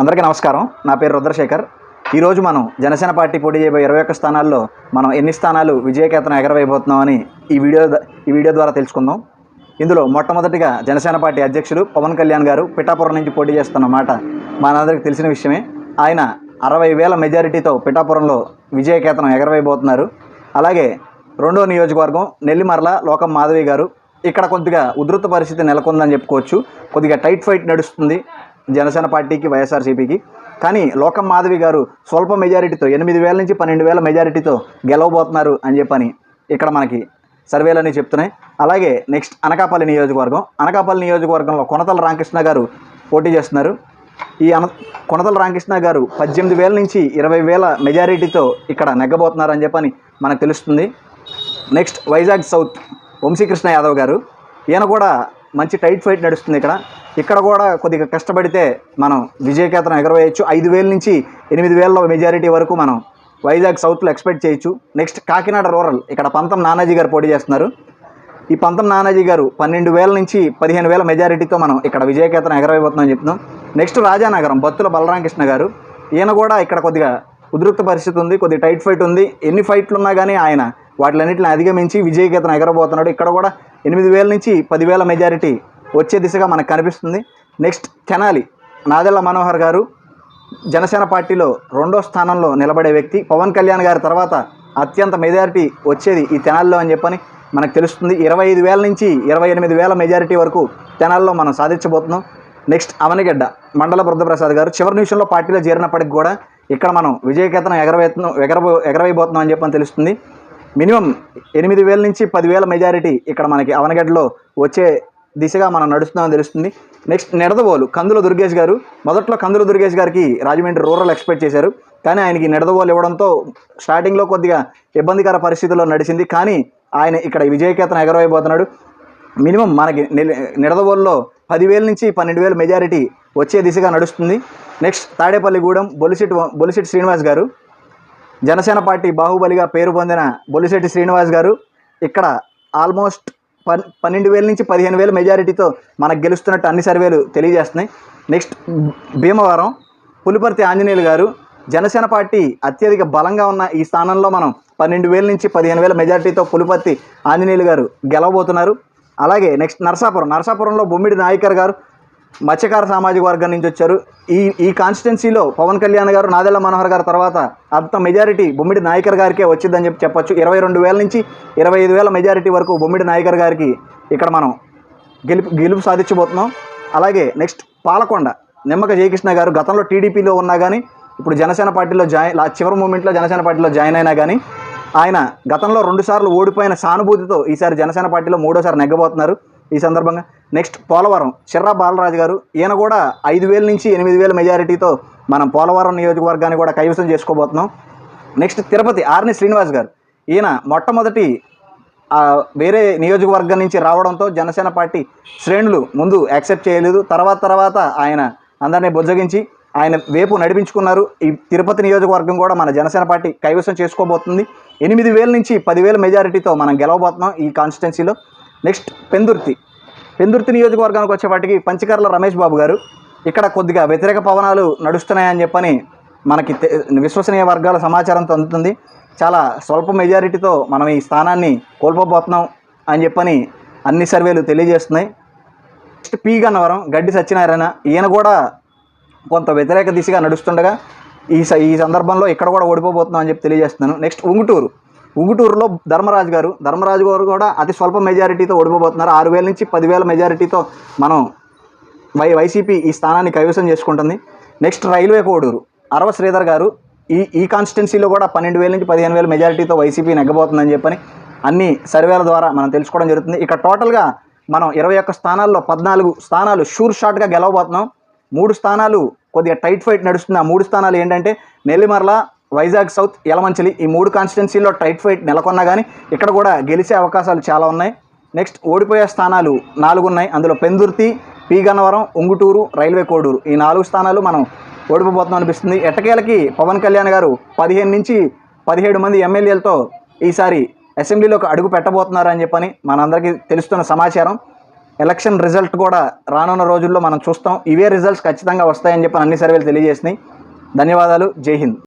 అందరికీ నమస్కారం. నా పేరు రుద్రశేఖర్. ఈరోజు మనం జనసేన పార్టీ పోటీ చేయబోయే ఇరవై ఒక్క స్థానాల్లో మనం ఎన్ని స్థానాలు విజయకేతనం ఎగరవేయబోతున్నామని ఈ వీడియో ఈ వీడియో ద్వారా తెలుసుకుందాం. ఇందులో మొట్టమొదటిగా జనసేన పార్టీ అధ్యక్షులు పవన్ కళ్యాణ్ గారు పిఠాపురం నుంచి పోటీ చేస్తున్న మాట మనందరికీ తెలిసిన విషయమే. ఆయన అరవై వేల మెజారిటీతో పిఠాపురంలో విజయకేతనం ఎగరవేయబోతున్నారు. అలాగే రెండో నియోజకవర్గం నెల్లిమర్ల లోకం మాధవి గారు. ఇక్కడ కొద్దిగా ఉధృత పరిస్థితి నెలకొందని చెప్పుకోవచ్చు. కొద్దిగా టైట్ ఫైట్ నడుస్తుంది. జనసేన పార్టీకి వైఎస్ఆర్సీపీకి. కానీ లోకం మాధవి గారు స్వల్ప మెజారిటీతో ఎనిమిది వేల నుంచి పన్నెండు వేల మెజారిటీతో గెలవబోతున్నారు అని చెప్పని ఇక్కడ మనకి సర్వేలన్నీ చెప్తున్నాయి. అలాగే నెక్స్ట్ అనకాపల్లి నియోజకవర్గం. అనకాపల్లి నియోజకవర్గంలో కొనతల రామకృష్ణ గారు పోటీ చేస్తున్నారు. ఈ అన కొనతల రామకృష్ణ గారు పద్దెనిమిది వేల నుంచి ఇరవై వేల మెజారిటీతో ఇక్కడ నెగ్గబోతున్నారు అని చెప్పని మనకు తెలుస్తుంది. నెక్స్ట్ వైజాగ్ సౌత్ వంశీకృష్ణ యాదవ్ గారు. ఈయన కూడా మంచి టైట్ ఫైట్ నడుస్తుంది ఇక్కడ. ఇక్కడ కూడా కొద్దిగా కష్టపడితే మనం విజయకేతనం ఎగరవేయచ్చు. ఐదు వేల నుంచి ఎనిమిది వేల మెజారిటీ వరకు మనం వైజాగ్ సౌత్లో ఎక్స్పెక్ట్ చేయొచ్చు. నెక్స్ట్ కాకినాడ రూరల్ ఇక్కడ పంతం నానాజీ గారు పోటీ చేస్తున్నారు. ఈ పంతం నానాజీ గారు పన్నెండు వేల నుంచి పదిహేను వేల మెజారిటీతో మనం ఇక్కడ విజయకేతనం ఎగరవేయబోతున్నాం చెప్తున్నాం. నెక్స్ట్ రాజానగరం బత్తుల బలరామకృష్ణ గారు. ఈయన కూడా ఇక్కడ కొద్దిగా ఉద్రిక్త పరిస్థితి ఉంది కొద్దిగా టైట్ ఫైట్ ఉంది. ఎన్ని ఫైట్లు ఉన్నా కానీ ఆయన వాటిలన్నింటిని అధిగమించి విజయకేతనం ఎగరబోతున్నాడు. ఇక్కడ కూడా ఎనిమిది వేల నుంచి పదివేల మెజారిటీ వచ్చే దిశగా మనకు కనిపిస్తుంది. నెక్స్ట్ తెనాలి. నాదెళ్ళ మనోహర్ గారు జనసేన పార్టీలో రెండో స్థానంలో నిలబడే వ్యక్తి. పవన్ కళ్యాణ్ గారి తర్వాత అత్యంత మెజారిటీ వచ్చేది ఈ తెనాల్లో అని చెప్పని మనకు తెలుస్తుంది. ఇరవై ఐదు వేల నుంచి ఇరవై ఎనిమిది వేల మెజారిటీ వరకు తెనాల్లో మనం సాధించబోతున్నాం. నెక్స్ట్ అవనిగడ్డ మండల బుద్ధప్రసాద్ గారు. చివరి నిమిషంలో పార్టీలో చేరినప్పటికి కూడా ఇక్కడ మనం విజయకేతనం ఎగరవేతున్నాం ఎగరబో ఎగరవేయబోతున్నాం అని చెప్పని తెలుస్తుంది. మినిమం ఎనిమిది వేల నుంచి పదివేల మెజారిటీ ఇక్కడ మనకి అవనగడ్డలో వచ్చే దిశగా మనం నడుస్తున్నామని తెలుస్తుంది. నెక్స్ట్ నిడదవోలు కందుల దుర్గేష్ గారు. మొదట్లో కందుల దుర్గేష్ గారికి రాజమండ్రి రూరల్ ఎక్స్పెక్ట్ చేశారు. కానీ ఆయనకి నిడదవోలు ఇవ్వడంతో స్టార్టింగ్లో కొద్దిగా ఇబ్బందికర పరిస్థితుల్లో నడిచింది. కానీ ఆయన ఇక్కడ విజయకేతన ఎగరవేయబోతున్నాడు. మినిమం మనకి నిడదవోల్లో పదివేల నుంచి పన్నెండు వేల మెజారిటీ వచ్చే దిశగా నడుస్తుంది. నెక్స్ట్ తాడేపల్లిగూడెం బొలిసిట్ బొలిసిటి శ్రీనివాస్ గారు. జనసేన పార్టీ బాహుబలిగా పేరు పొందిన బొలిశెట్టి శ్రీనివాస్ గారు ఇక్కడ ఆల్మోస్ట్ పన్ పన్నెండు వేల నుంచి పదిహేను వేల మెజారిటీతో మనకు గెలుస్తున్నట్టు అన్ని సర్వేలు తెలియజేస్తున్నాయి. నెక్స్ట్ భీమవరం పులిపర్తి ఆంజనేయులు గారు జనసేన పార్టీ అత్యధిక బలంగా ఉన్న ఈ స్థానంలో మనం పన్నెండు వేల నుంచి పదిహేను వేల మెజారిటీతో పులిపర్తి ఆంజనేయులు గారు గెలవబోతున్నారు. అలాగే నెక్స్ట్ నరసాపురం నరసాపురంలో బొమ్మిడి నాయకర్ గారు మత్స్యకార సామాజిక వర్గం నుంచి వచ్చారు. ఈ ఈ కాన్స్టిట్యున్సీలో పవన్ కళ్యాణ్ గారు నాదెళ్ళ మనోహర్ గారు తర్వాత అంత మెజారిటీ బొమ్మిడి నాయకర్ గారికే వచ్చిందని చెప్పి చెప్పొచ్చు. ఇరవై రెండు వేల నుంచి ఇరవై ఐదు వేల మెజారిటీ వరకు బొమ్మిడి నాయకర్ గారికి ఇక్కడ మనం గెలుపు గెలుపు సాధించబోతున్నాం. అలాగే నెక్స్ట్ పాలకొండ నిమ్మక జయకృష్ణ గారు గతంలో టీడీపీలో ఉన్నా కానీ ఇప్పుడు జనసేన పార్టీలో జాయిన్ చివరి మూమెంట్లో జనసేన పార్టీలో జాయిన్ అయినా కానీ ఆయన గతంలో రెండుసార్లు ఓడిపోయిన సానుభూతితో ఈసారి జనసేన పార్టీలో మూడోసారి నెగ్గబోతున్నారు ఈ సందర్భంగా. నెక్స్ట్ పోలవరం. చిర్రా బాలరాజు గారు ఈయన కూడా ఐదు వేల నుంచి ఎనిమిది వేల మెజారిటీతో మనం పోలవరం నియోజకవర్గాన్ని కూడా కైవసం చేసుకోబోతున్నాం. నెక్స్ట్ తిరుపతి ఆర్ని శ్రీనివాస్ గారు ఈయన మొట్టమొదటి వేరే నియోజకవర్గం నుంచి రావడంతో జనసేన పార్టీ శ్రేణులు ముందు యాక్సెప్ట్ చేయలేదు. తర్వాత తర్వాత ఆయన అందరినీ బుజ్జగించి ఆయన వేపు నడిపించుకున్నారు. ఈ తిరుపతి నియోజకవర్గం కూడా మన జనసేన పార్టీ కైవసం చేసుకోబోతుంది. ఎనిమిది వేల నుంచి పదివేల మెజారిటీతో మనం గెలవబోతున్నాం ఈ కాన్స్టిట్యున్సీలో నెక్స్ట్ పెందుర్తి పెందుర్తి నియోజకవర్గానికి వచ్చేపాటికి పంచకర్ల రమేష్ బాబు గారు ఇక్కడ కొద్దిగా వ్యతిరేక పవనాలు నడుస్తున్నాయని చెప్పని మనకి విశ్వసనీయ వర్గాల సమాచారంతో అందుతుంది. చాలా స్వల్ప మెజారిటీతో మనం ఈ స్థానాన్ని కోల్పోబోతున్నాం అని చెప్పని అన్ని సర్వేలు తెలియజేస్తున్నాయి. నెక్స్ట్ పి గన్నవరం గడ్డి సత్యనారాయణ ఈయన కూడా కొంత వ్యతిరేక దిశగా నడుస్తుండగా ఈ స- ఈ సందర్భంలో ఇక్కడ కూడా ఓడిపోబోతున్నాం అని చెప్పి తెలియజేస్తున్నాను. నెక్స్ట్ ఉంగుటూరు ఉంగుటూరులో ధర్మరాజు గారు ధర్మరాజు గారు కూడా అతి స్వల్ప మెజారిటీతో ఓడిపోబోతున్నారు. ఆరు వేల నుంచి పదివేల మెజారిటీతో మనం వై వైసీపీ ఈ స్థానాన్ని కైవసం చేసుకుంటుంది. Next railway Koduru. అరవ శ్రీధర్ గారు ఈ ఈ కాన్స్టిట్యున్సీలో కూడా పన్నెండు వేల నుంచి పదిహేను వేల మెజారిటీతో వైసీపీ నెగ్గబోతుందని చెప్పని అన్ని సర్వేల ద్వారా మనం తెలుసుకోవడం జరుగుతుంది. ఇక్కడ టోటల్గా మనం ఇరవై ఒక్క స్థానాల్లో పద్నాలుగు స్థానాలు షూర్ షాట్గా గెలవబోతున్నాం. మూడు స్థానాలు కొద్దిగా టైట్ ఫైట్ నడుస్తుంది. ఆ మూడు స్థానాలు ఏంటంటే నెల్లిమర్ల వైజాగ్ సౌత్ యలమంచిలి ఈ మూడు కాన్స్టిట్యున్సీలో టైట్ ఫైట్ నెలకొన్నా కానీ ఇక్కడ కూడా గెలిచే అవకాశాలు చాలా ఉన్నాయి. నెక్స్ట్ ఓడిపోయే స్థానాలు నాలుగు ఉన్నాయి. అందులో పెందుర్తి పీగన్నవరం ఉంగుటూరు రైల్వే కోడూరు. ఈ నాలుగు స్థానాలు మనం ఓడిపోబోతున్నాం అనిపిస్తుంది. ఎట్టకేలకి పవన్ కళ్యాణ్ గారు పదిహేను నుంచి పదిహేడు మంది ఎమ్మెల్యేలతో ఈసారి అసెంబ్లీలోకి అడుగు పెట్టబోతున్నారు అని చెప్పని మనందరికీ తెలుస్తున్న సమాచారం. ఎలక్షన్ రిజల్ట్ కూడా రానున్న రోజుల్లో మనం చూస్తాం. ఇవే రిజల్ట్స్ ఖచ్చితంగా వస్తాయని చెప్పి అన్ని సర్వేలు తెలియజేసినాయి. ధన్యవాదాలు. జై హింద్.